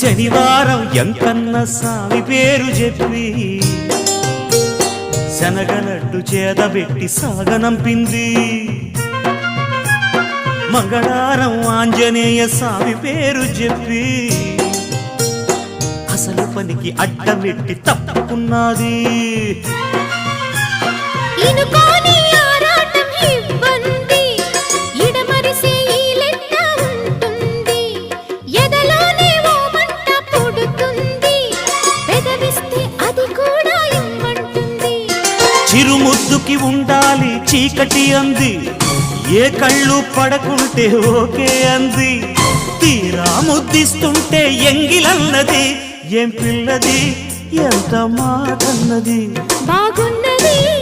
శనివారం ఎంకన్న సామి పేరు చెప్పి శనగలడ్డు చేదబెట్టి సాగనంపింది. మంగళారం ఆంజనేయ స్వామి పేరు చెప్పి అసలు పనికి అడ్డమెట్టి తప్పుకున్నది. చిరుముద్దుకి ఉండాలి చీకటి అంది. ఏ కళ్ళు పడకుంటే ఓకే అంది. తీరా ముద్దిస్తుంటే ఎంగిలన్నది. ఏం పిల్లది? ఎంత మాటన్నది? బాగున్నది.